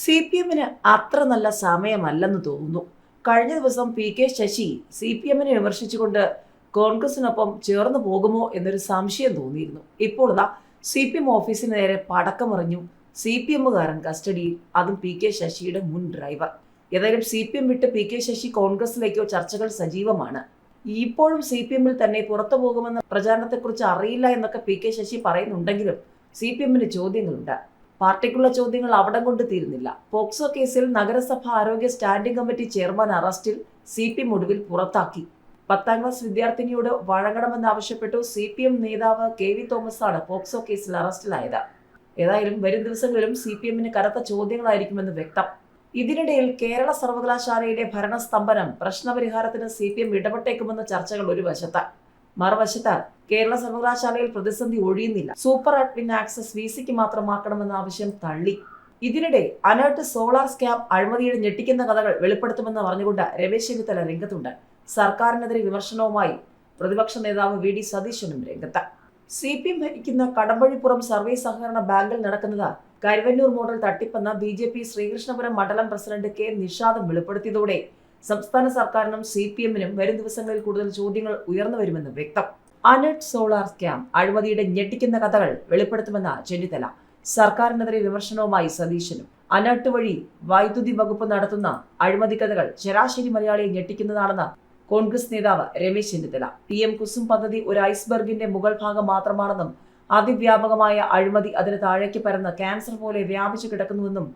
C P എമ്മിന് അത്ര നല്ല സമയമല്ലെന്ന് തോന്നുന്നു. കഴിഞ്ഞ ദിവസം P K Sasi C P എമ്മിനെ വിമർശിച്ചുകൊണ്ട് കോൺഗ്രസിനൊപ്പം ചേർന്ന് പോകുമോ എന്നൊരു സംശയം തോന്നിയിരുന്നു. ഇപ്പോൾ ഇതാ സി പി എം ഓഫീസിന് നേരെ പടക്കമറിഞ്ഞു. സി പി എമ്മുകാരൻ കസ്റ്റഡിയിൽ അതും പി കെ ശശിയുടെ മുൻ ഡ്രൈവർ. ഏതായാലും സി പി എം വിട്ട് പി കെ ശശി കോൺഗ്രസിലേക്കോ ചർച്ചകൾ സജീവമാണ്. ഇപ്പോഴും സി പി എമ്മിൽ തന്നെ പുറത്തു പോകുമെന്ന പ്രചാരണത്തെക്കുറിച്ച് അറിയില്ല എന്നൊക്കെ പി കെ ശശി പറയുന്നുണ്ടെങ്കിലും സി പി എമ്മിന് ചോദ്യങ്ങളുണ്ട്. പാർട്ടിക്കുള്ള ചോദ്യങ്ങൾ അവിടം കൊണ്ട് തീരുന്നില്ല. പോക്സോ കേസിൽ നഗരസഭ ആരോഗ്യ സ്റ്റാൻഡിംഗ് കമ്മിറ്റി ചെയർമാൻ അറസ്റ്റിൽ സി പി ഒടുവിൽ പുറത്താക്കി. പത്താം ക്ലാസ് വിദ്യാർത്ഥിനിയോട് വഴങ്ങണമെന്നാവശ്യപ്പെട്ടു സി പി എം നേതാവ് കെ വി തോമസ് ആണ് പോക്സോ കേസിൽ അറസ്റ്റിലായത്. ഏതായാലും വരും ദിവസങ്ങളിലും സി പി എമ്മിന് കനത്ത ചോദ്യങ്ങളായിരിക്കുമെന്ന് വ്യക്തം. ഇതിനിടയിൽ കേരള സർവകലാശാലയിലെ ഭരണസ്തംഭനം പ്രശ്നപരിഹാരത്തിന് സി പി എം ഇടപെട്ടേക്കുമെന്ന ചർച്ചകൾ ഒരു വശത്ത്. മറുവശത്ത് കേരള സർവകലാശാലയിൽ പ്രതിസന്ധി ഒഴിയുന്നില്ല. സൂപ്പർ അഡ്മിൻ ആക്സസ് വി സിക്ക് മാത്രമാക്കണമെന്ന ആവശ്യം തള്ളി. ഇതിനിടെ അനേർട്ട് സോളാർ സ്കാം അഴിമതിയുടെ ഞെട്ടിക്കുന്ന കഥകൾ വെളിപ്പെടുത്തുമെന്ന് പറഞ്ഞുകൊണ്ട് രമേശ് ചെന്നിത്തല രംഗത്തുണ്ട്. സർക്കാരിനെതിരെ വിമർശനവുമായി പ്രതിപക്ഷ നേതാവ് വി ഡി സതീശനും രംഗത്ത്. സി പി എം ഭരിക്കുന്ന കടമ്പഴിപ്പുറം സർവേ സഹകരണ ബാങ്കിൽ നടക്കുന്നത് കരുവന്നൂർ മോഡൽ തട്ടിപ്പെന്ന ബി ജെ പി ശ്രീകൃഷ്ണപുരം മണ്ഡലം പ്രസിഡന്റ് കെ നിഷാദം വെളിപ്പെടുത്തിയതോടെ സംസ്ഥാന സർക്കാരിനും സി പി എമ്മിനും വരും ദിവസങ്ങളിൽ കൂടുതൽ ചോദ്യങ്ങൾ ഉയർന്നു വരുമെന്ന് വ്യക്തം. അനഡ് സോളാർ സ്കാം അഴിമതിയുടെ ഞെട്ടിക്കുന്ന കഥകൾ വെളിപ്പെടുത്തുമെന്ന ചെന്നിത്തല. സർക്കാരിനെതിരെ വിമർശനവുമായി സതീശനും. അനട്ട് വഴി വൈദ്യുതി വകുപ്പ് നടത്തുന്ന അഴിമതി കഥകൾ ശരാശരി മലയാളിയെ ഞെട്ടിക്കുന്നതാണെന്ന് കോൺഗ്രസ് നേതാവ് രമേശ് ചെന്നിത്തല. പി. എം. കുസും പദ്ധതി ഒരു ഐസ്ബർഗിന്റെ മുകൾ ഭാഗം മാത്രമാണെന്നും അതിവ്യാപകമായ അഴിമതി അതിന് താഴേക്ക് പരന്ന് ക്യാൻസർ പോലെ വ്യാപിച്ചു കിടക്കുന്നുവെന്നും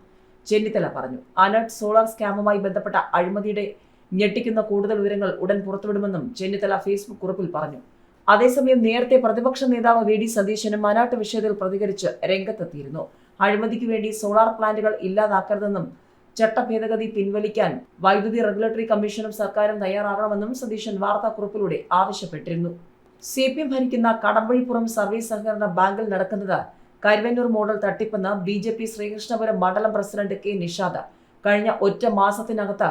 ചെന്നിത്തല പറഞ്ഞു. അലർട്ട് സോളാർ സ്കാമുമായി ബന്ധപ്പെട്ട അഴിമതിയുടെ ഞെട്ടിക്കുന്ന കൂടുതൽ വിവരങ്ങൾ ഉടൻ പുറത്തുവിടുമെന്നും ചെന്നിത്തല ഫേസ്ബുക്ക് കുറിപ്പിൽ പറഞ്ഞു. അതേസമയം നേരത്തെ പ്രതിപക്ഷ നേതാവ് വി ഡി സതീശനും മനാട്ട് വിഷയത്തിൽ പ്രതികരിച്ച് രംഗത്തെത്തിയിരുന്നു. അഴിമതിക്ക് വേണ്ടി സോളാർ പ്ലാന്റുകൾ ഇല്ലാതാക്കരുതെന്നും ചട്ടഭേദഗതി പിൻവലിക്കാൻ വൈദ്യുതി റെഗുലേറ്ററി കമ്മീഷനും സർക്കാരും തയ്യാറാകണമെന്നും സതീശൻ വാർത്താക്കുറിപ്പിലൂടെ ആവശ്യപ്പെട്ടിരുന്നു. സി പി എം ഭരിക്കുന്ന കടമ്പഴിപ്പുറം സർവീസ് സഹകരണ ബാങ്കിൽ നടക്കുന്നത് കരുവന്നൂർ മോഡൽ തട്ടിപ്പെന്ന് ബി ജെ പി ശ്രീകൃഷ്ണപുരം മണ്ഡലം പ്രസിഡന്റ് കെ നിഷാദ് കഴിഞ്ഞ ഒറ്റ മാസത്തിനകത്ത്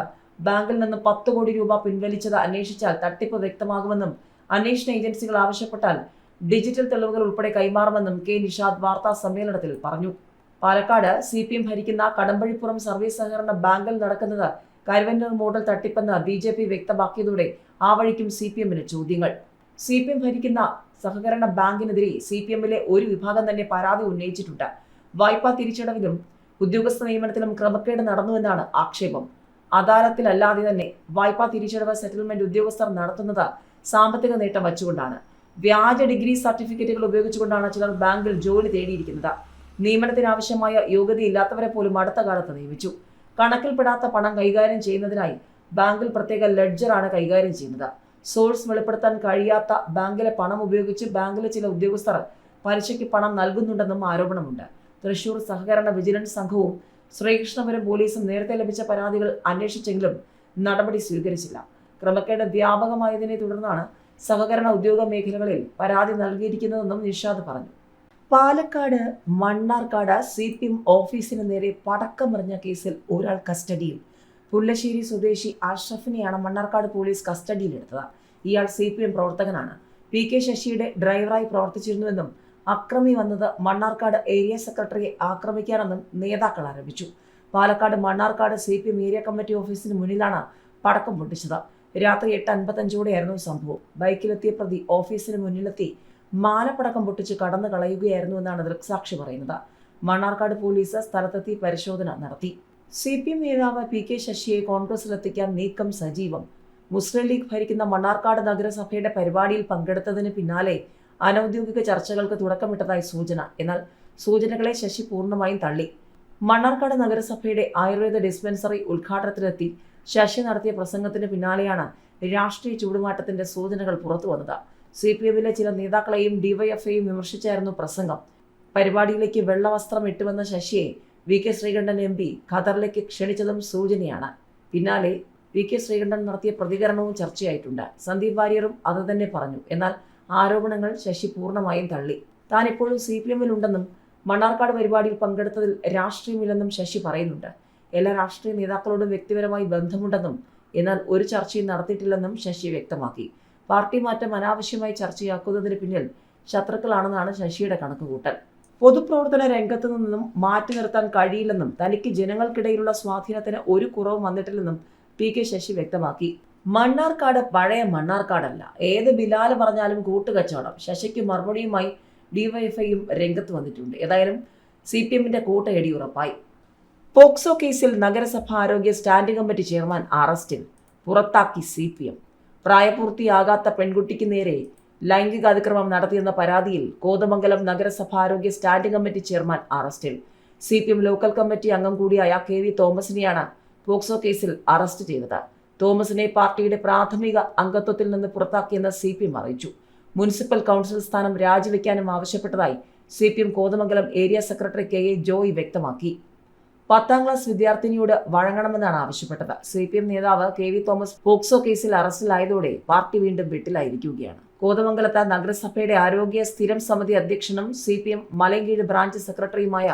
ബാങ്കിൽ നിന്ന് പത്ത് കോടി രൂപ പിൻവലിച്ചത് അന്വേഷിച്ചാൽ തട്ടിപ്പ് വ്യക്തമാകുമെന്നും അന്വേഷണ ഏജൻസികൾ ആവശ്യപ്പെട്ടാൽ ഡിജിറ്റൽ തെളിവുകൾ ഉൾപ്പെടെ കൈമാറുമെന്നും കെ നിഷാദ് വാർത്താ സമ്മേളനത്തിൽ പറഞ്ഞു. പാലക്കാട് സി പി എം ഭരിക്കുന്ന കടമ്പഴിപ്പുറം സർവീസ് സഹകരണ ബാങ്കിൽ നടക്കുന്നത് കരുവന്നൂർ മോഡൽ തട്ടിപ്പെന്ന് ബി ജെ പി വ്യക്തമാക്കിയതോടെ ആ വഴിക്കും സി പി എമ്മിന് ചോദ്യങ്ങൾ. സി പി എം ഭരിക്കുന്ന സഹകരണ ബാങ്കിനെതിരെ സി പി എമ്മിലെ ഒരു വിഭാഗം തന്നെ പരാതി ഉന്നയിച്ചിട്ടുണ്ട്. വായ്പാ തിരിച്ചടവിലും ഉദ്യോഗസ്ഥ നിയമനത്തിലും ക്രമക്കേട് നടന്നുവെന്നാണ് ആക്ഷേപം. അദാലത്തിലല്ലാതെ തന്നെ വായ്പാ തിരിച്ചടവ് സെറ്റിൽമെന്റ് ഉദ്യോഗസ്ഥർ നടത്തുന്നത് സാമ്പത്തിക നേട്ടം വച്ചുകൊണ്ടാണ്. വ്യാജ ഡിഗ്രി സർട്ടിഫിക്കറ്റുകൾ ഉപയോഗിച്ചുകൊണ്ടാണ് ചിലർ ബാങ്കിൽ ജോലി തേടിയിരിക്കുന്നത്. നിയമനത്തിനാവശ്യമായ യോഗ്യതയില്ലാത്തവരെ പോലും അടുത്ത കാലത്ത് നിയമിച്ചു. കണക്കിൽപ്പെടാത്ത പണം കൈകാര്യം ചെയ്യുന്നതിനായി ബാങ്കിൽ പ്രത്യേക ലെഡ്ജറാണ് കൈകാര്യം ചെയ്യുന്നത്. സോഴ്സ് വെളിപ്പെടുത്താൻ കഴിയാത്ത ബാങ്കിലെ പണം ഉപയോഗിച്ച് ബാങ്കിലെ ചില ഉദ്യോഗസ്ഥർ പലിശയ്ക്ക് പണം നൽകുന്നുണ്ടെന്നും ആരോപണമുണ്ട്. തൃശൂർ സഹകരണ വിജിലൻസ് സംഘവും ശ്രീകൃഷ്ണപുരം പോലീസും നേരത്തെ ലഭിച്ച പരാതികൾ അന്വേഷിച്ചെങ്കിലും നടപടി സ്വീകരിച്ചില്ല. ക്രമക്കേട് വ്യാപകമായതിനെ തുടർന്നാണ് സഹകരണ ഉദ്യോഗ മേഖലകളിൽ പരാതി നൽകിയിരിക്കുന്നതെന്നും നിഷാദ് പറഞ്ഞു. Palakkad Mannarkkad C P M ഓഫീസിന് നേരെ പടക്കമെറിഞ്ഞ കേസിൽ ഒരാൾ കസ്റ്റഡിയിൽ. പുല്ലശ്ശേരി സ്വദേശി അഷ്റഫിനെയാണ് മണ്ണാർക്കാട് പോലീസ് കസ്റ്റഡിയിലെടുത്തത്. ഇയാൾ സി പി എം പ്രവർത്തകനാണ്. പി കെ ശശിയുടെ ഡ്രൈവറായി പ്രവർത്തിച്ചിരുന്നുവെന്നും അക്രമി വന്നത് മണ്ണാർക്കാട് ഏരിയ സെക്രട്ടറിയെ ആക്രമിക്കാനെന്നും നേതാക്കൾ ആരോപിച്ചു. Palakkad Mannarkkad C P M area committee ഓഫീസിന് മുന്നിലാണ് പടക്കം പൊട്ടിച്ചത്. രാത്രി എട്ട് അൻപത്തഞ്ചോടെയായിരുന്നു സംഭവം. ബൈക്കിലെത്തിയ പ്രതി ഓഫീസിന് മുന്നിലെത്തി മാലപ്പടക്കം പൊട്ടിച്ച് കടന്നു കളയുകയായിരുന്നു എന്നാണ് ദൃക്സാക്ഷി പറയുന്നത്. മണ്ണാർക്കാട് പോലീസ് സ്ഥലത്തെത്തി പരിശോധന നടത്തി. സി പി എം നേതാവ് പി കെ ശശിയെ കോൺഗ്രസിലെത്തിക്കാൻ നീക്കം സജീവം. മുസ്ലിം ലീഗ് ഭരിക്കുന്ന മണ്ണാർക്കാട് നഗരസഭയുടെ പരിപാടിയിൽ പങ്കെടുത്തതിന് പിന്നാലെ അനൌദ്യോഗിക ചർച്ചകൾക്ക് തുടക്കമിട്ടതായി സൂചന. എന്നാൽ സൂചനകളെ ശശി പൂർണമായും തള്ളി. മണ്ണാർക്കാട് നഗരസഭയുടെ ആയുർവേദ ഡിസ്പെൻസറി ഉദ്ഘാടനത്തിലെത്തി ശശി നടത്തിയ പ്രസംഗത്തിന് പിന്നാലെയാണ് രാഷ്ട്രീയ ചൂടുമാറ്റത്തിന്റെ സൂചനകൾ പുറത്തു വന്നത് സി പി എമ്മിലെ ചില നേതാക്കളെയും ഡിവൈഎഫ്ഐയും വിമർശിച്ചായിരുന്നു പ്രസംഗം. പരിപാടിയിലേക്ക് വെള്ളവസ്ത്രം ഇട്ടുവെന്ന ശശിയെ V K Sreekandan M P ഖത്തറിലേക്ക് ക്ഷണിച്ചതും സൂചനയാണ്. പിന്നാലെ വി കെ ശ്രീകണ്ഠൻ നടത്തിയ പ്രതികരണവും ചർച്ചയായിട്ടുണ്ട്. സന്ദീപ് വാര്യറും അത് തന്നെ പറഞ്ഞു. എന്നാൽ ആരോപണങ്ങൾ ശശി പൂർണമായും തള്ളി. താൻ ഇപ്പോഴും സി പി എമ്മിലുണ്ടെന്നും മണ്ണാർക്കാട് പരിപാടിയിൽ പങ്കെടുത്തതിൽ രാഷ്ട്രീയമില്ലെന്നും ശശി പറയുന്നുണ്ട്. എല്ലാ രാഷ്ട്രീയ നേതാക്കളോടും വ്യക്തിപരമായി ബന്ധമുണ്ടെന്നും എന്നാൽ ഒരു ചർച്ചയും നടത്തിയിട്ടില്ലെന്നും ശശി വ്യക്തമാക്കി. പാർട്ടി മാറ്റം അനാവശ്യമായി ചർച്ചയാക്കുന്നതിന് പിന്നിൽ ശത്രുക്കളാണെന്നാണ് ശശിയുടെ കണക്കുകൂട്ടൽ. പൊതുപ്രവർത്തന രംഗത്തു നിന്നും മാറ്റി നിർത്താൻ കഴിയില്ലെന്നും തനിക്ക് ജനങ്ങൾക്കിടയിലുള്ള സ്വാധീനത്തിന് ഒരു കുറവും വന്നിട്ടില്ലെന്നും പി കെ ശശി വ്യക്തമാക്കി. മണ്ണാർക്കാട് പഴയ മണ്ണാർക്കാടല്ല. ഏത് ബിലാൽ പറഞ്ഞാലും കൂട്ടുകച്ചവടം. ശശിക്ക് മറുപടിയുമായി ഡിവൈഎഫ്ഐയും രംഗത്ത് വന്നിട്ടുണ്ട്. ഏതായാലും സി പി എമ്മിന്റെ കൂട്ടയടി ഉറപ്പായി പോക്സോ കേസിൽ നഗരസഭ ആരോഗ്യ സ്റ്റാൻഡിംഗ് കമ്മിറ്റി ചെയർമാൻ അറസ്റ്റിൽ. പുറത്താക്കി സി പി എം. പ്രായപൂർത്തിയാകാത്ത പെൺകുട്ടിക്ക് നേരെ ലൈംഗിക അതിക്രമം നടത്തിയെന്ന പരാതിയിൽ കോതമംഗലം നഗരസഭ ആരോഗ്യ സ്റ്റാൻഡിംഗ് കമ്മിറ്റി ചെയർമാൻ അറസ്റ്റിൽ. C P M local committee അംഗം കൂടിയായ കെ വി തോമസിനെയാണ് പോക്സോ കേസിൽ അറസ്റ്റ് ചെയ്തത്. തോമസിനെ പാർട്ടിയുടെ പ്രാഥമിക അംഗത്വത്തിൽ നിന്ന് പുറത്താക്കിയെന്ന് സി പി എം അറിയിച്ചു. മുനിസിപ്പൽ കൗൺസിൽ സ്ഥാനം രാജിവെക്കാനും ആവശ്യപ്പെട്ടതായി C P M Kothamangalam area secretary K A Joy വ്യക്തമാക്കി. പത്താം ക്ലാസ് വിദ്യാർത്ഥിനിയോട് വഴങ്ങണമെന്നാണ് ആവശ്യപ്പെട്ടത്. സി പി എം നേതാവ് കെ വി തോമസ് പോക്സോ കേസിൽ അറസ്റ്റിലായതോടെ പാർട്ടി വീണ്ടും വീട്ടിലായിരിക്കുകയാണ്. കോതമംഗലത്ത് നഗരസഭയുടെ ആരോഗ്യ സ്ഥിരം സമിതി അധ്യക്ഷനും C P M Malankeezh branch സെക്രട്ടറിയുമായ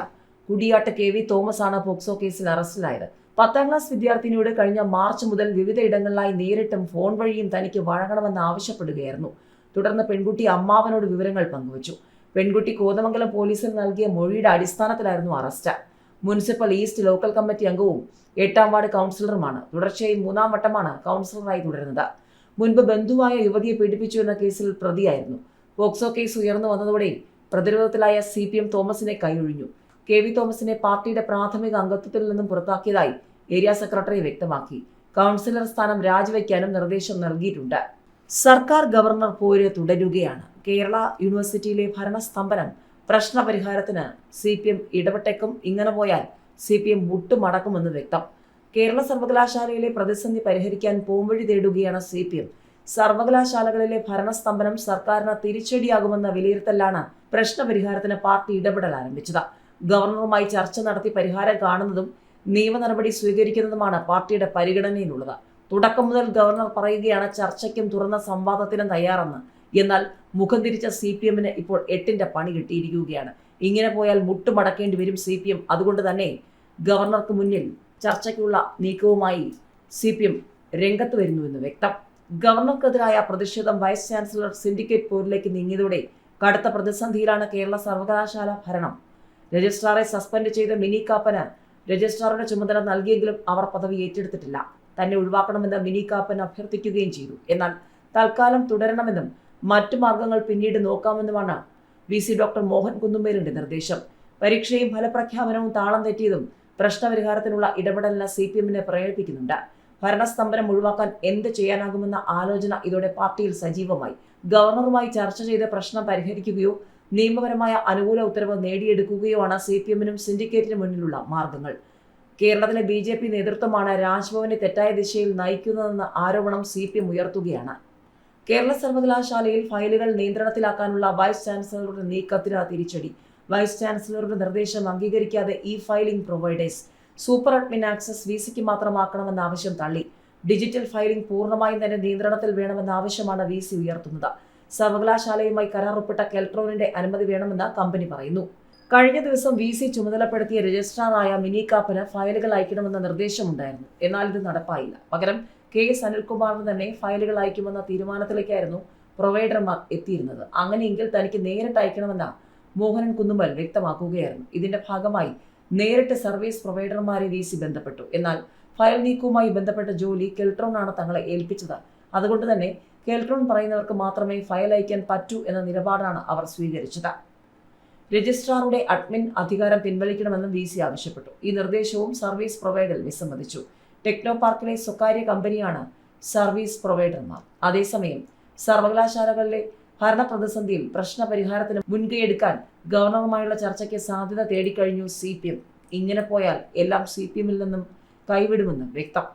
കുടിയാട്ട കെ വി തോമസ് ആണ് പോക്സോ കേസിൽ അറസ്റ്റിലായത്. പത്താം ക്ലാസ് വിദ്യാർത്ഥിനിയോട് കഴിഞ്ഞ മാർച്ച് മുതൽ വിവിധ ഇടങ്ങളിലായി നേരിട്ടും ഫോൺ വഴിയും തനിക്ക് വഴങ്ങണമെന്ന് ആവശ്യപ്പെടുകയായിരുന്നു. തുടർന്ന് പെൺകുട്ടി അമ്മാവനോട് വിവരങ്ങൾ പങ്കുവച്ചു. പെൺകുട്ടി കോതമംഗലം പോലീസിൽ നൽകിയ മൊഴിയുടെ അടിസ്ഥാനത്തിലായിരുന്നു arrest. Municipal east local committee അംഗവും എട്ടാം വാർഡ് കൗൺസിലറുമാണ്. തുടർച്ചയായി മൂന്നാം വട്ടമാണ് കൗൺസിലറായി തുടരുന്നത്. മുൻപ് ബന്ധുവായ യുവതിയെ പീഡിപ്പിച്ചു എന്ന കേസിൽ പ്രതിയായിരുന്നു. പോക്സോ കേസ് ഉയർന്നു വന്നതോടെ പ്രതിരോധത്തിലായ സി പി എം തോമസിനെ കൈയൊഴിഞ്ഞു. കെ വി തോമസിനെ പാർട്ടിയുടെ പ്രാഥമിക അംഗത്വത്തിൽ നിന്നും പുറത്താക്കിയതായി ഏരിയ സെക്രട്ടറി വ്യക്തമാക്കി. കൗൺസിലർ സ്ഥാനം രാജിവെക്കാനും നിർദ്ദേശം നൽകിയിട്ടുണ്ട്. സർക്കാർ ഗവർണർ പോര് തുടരുകയാണ്. കേരള യൂണിവേഴ്സിറ്റിയിലെ ഭരണസ്തംഭനം പ്രശ്നപരിഹാരത്തിന് സി പി എം ഇടപെട്ടേക്കും. ഇങ്ങനെ പോയാൽ സി പി എം മുട്ടുമടക്കുമെന്ന് വ്യക്തം. കേരള സർവകലാശാലയിലെ പ്രതിസന്ധി പരിഹരിക്കാൻ പോംവഴി തേടുകയാണ് സി പി എം. സർവകലാശാലകളിലെ ഭരണസ്തംഭനം സർക്കാരിന് തിരിച്ചടിയാകുമെന്ന വിലയിരുത്തലാണ് പ്രശ്നപരിഹാരത്തിന് പാർട്ടി ഇടപെടൽ ആരംഭിച്ചത്. ഗവർണറുമായി ചർച്ച നടത്തി പരിഹാരം കാണുന്നതും നിയമ നടപടി സ്വീകരിക്കുന്നതുമാണ് പാർട്ടിയുടെ പരിഗണനയിലുള്ളത്. തുടക്കം മുതൽ ഗവർണർ പറയുകയാണ് ചർച്ചയ്ക്കും തുറന്ന സംവാദത്തിനും തയ്യാറെന്ന്. എന്നാൽ മുഖം തിരിച്ച സി പി എമ്മിന് ഇപ്പോൾ എട്ടിന്റെ പണി കിട്ടിയിരിക്കുകയാണ്. ഇങ്ങനെ പോയാൽ മുട്ടുമടക്കേണ്ടി വരും സി പി എം. അതുകൊണ്ട് തന്നെ ഗവർണർക്ക് മുന്നിൽ ചർച്ചയ്ക്കുള്ള നീക്കവുമായി സി പി എം രംഗത്ത് വരുന്നുവെന്ന് വ്യക്തം. ഗവർണർക്കെതിരായ പ്രതിഷേധം വൈസ് ചാൻസലർ സിൻഡിക്കേറ്റ് പോരിലേക്ക് നീങ്ങിയതോടെ കടുത്ത പ്രതിസന്ധിയിലാണ് കേരള സർവകലാശാല ഭരണം. രജിസ്ട്രാറെ സസ്പെൻഡ് ചെയ്ത മിനി കാപ്പന് രജിസ്ട്രാറുടെ ചുമതല നൽകിയെങ്കിലും അവർ പദവി ഏറ്റെടുത്തിട്ടില്ല. തന്നെ ഒഴിവാക്കണമെന്ന് മിനി കാപ്പൻ അഭ്യർത്ഥിക്കുകയും ചെയ്തു. എന്നാൽ തൽക്കാലം തുടരണമെന്നും മറ്റു മാർഗങ്ങൾ പിന്നീട് നോക്കാമെന്നുമാണ് V C doctor Mohan Kunnummel നിർദ്ദേശം. പരീക്ഷയും ഫലപ്രഖ്യാപനവും താളം തെറ്റിയതും പ്രശ്നപരിഹാരത്തിനുള്ള ഇടപെടലിന് സി പി എമ്മിനെ പ്രേരിപ്പിക്കുന്നുണ്ട്. ഭരണസ്തംഭനം ഒഴിവാക്കാൻ എന്ത് ചെയ്യാനാകുമെന്ന ആലോചന ഇതോടെ പാർട്ടിയിൽ സജീവമായി. ഗവർണറുമായി ചർച്ച ചെയ്ത് പ്രശ്നം പരിഹരിക്കുകയോ നിയമപരമായ അനുകൂല ഉത്തരവ് നേടിയെടുക്കുകയോ ആണ് സി പി എമ്മിനും സിൻഡിക്കേറ്റിനും മുന്നിലുള്ള മാർഗങ്ങൾ. കേരളത്തിലെ ബി ജെ പി നേതൃത്വമാണ് രാജ്ഭവനെ തെറ്റായ ദിശയിൽ നയിക്കുന്നതെന്ന ആരോപണം സി പി എം ഉയർത്തുകയാണ്. കേരള സർവകലാശാലയിൽ ഫയലുകൾ നിയന്ത്രണത്തിലാക്കാനുള്ള വൈസ് ചാൻസലറുടെ നീക്കത്തിന് തിരിച്ചടി. വൈസ് ചാൻസലറുടെ നിർദ്ദേശം അംഗീകരിക്കാതെ E filing providers. Super admin access V സിക്ക് മാത്രമാക്കണമെന്ന ആവശ്യം തള്ളി. ഡിജിറ്റൽ ഫയലിംഗ് പൂർണമായും തന്നെ നിയന്ത്രണത്തിൽ വേണമെന്ന ആവശ്യമാണ് വി സി ഉയർത്തുന്നത്. സർവകലാശാലയുമായി കരാറൊപ്പിട്ട കെൽട്രോണിന്റെ അനുമതി വേണമെന്ന് കമ്പനി പറയുന്നു. കഴിഞ്ഞ ദിവസം വി സി ചുമതലപ്പെടുത്തിയ രജിസ്ട്രാറായ മിനി കാപ്പന് ഫയലുകൾ അയക്കണമെന്ന നിർദ്ദേശമുണ്ടായിരുന്നു. എന്നാൽ ഇത് നടപ്പായില്ല. പകരം കെ എസ് അനിൽകുമാറിന് തന്നെ ഫയലുകൾ അയക്കുമെന്ന തീരുമാനത്തിലേക്കായിരുന്നു പ്രൊവൈഡർമാർ എത്തിയിരുന്നത്. അങ്ങനെയെങ്കിൽ തനിക്ക് നേരിട്ട് അയക്കണമെന്ന മോഹനൻ കുന്നുമ്പൽ വ്യക്തമാക്കുകയായിരുന്നു. ഇതിന്റെ ഭാഗമായി നേരിട്ട് സർവീസ് പ്രൊവൈഡർമാരെ വി സി ബന്ധപ്പെട്ടു. എന്നാൽ ഫയൽ നീക്കവുമായി ബന്ധപ്പെട്ട ജോലി കെൽട്രോണാണ് തങ്ങളെ ഏൽപ്പിച്ചത്. അതുകൊണ്ട് തന്നെ കെൽട്രോൺ പറയുന്നവർക്ക് മാത്രമേ ഫയൽ അയക്കാൻ പറ്റൂ എന്ന നിലപാടാണ് അവർ സ്വീകരിച്ചത്. രജിസ്ട്രാറുടെ അഡ്മിൻ അധികാരം പിൻവലിക്കണമെന്നും വി സി ആവശ്യപ്പെട്ടു. ഈ നിർദ്ദേശവും സർവീസ് പ്രൊവൈഡർ വിസമ്മതിച്ചു. ടെക്നോ പാർക്കിലെ സ്വകാര്യ കമ്പനിയാണ് സർവീസ് പ്രൊവൈഡർമാർ. അതേസമയം സർവകലാശാലകളിലെ ഭരണ പ്രതിസന്ധിയിൽ പ്രശ്നപരിഹാരത്തിന് മുൻകൈയെടുക്കാൻ ഗവർണറുമായുള്ള ചർച്ചയ്ക്ക് സാധ്യത തേടിക്കഴിഞ്ഞു സി പി എം. ഇങ്ങനെ പോയാൽ എല്ലാം സി പി എമ്മിൽ നിന്നും കൈവിടുമെന്നും വ്യക്തം.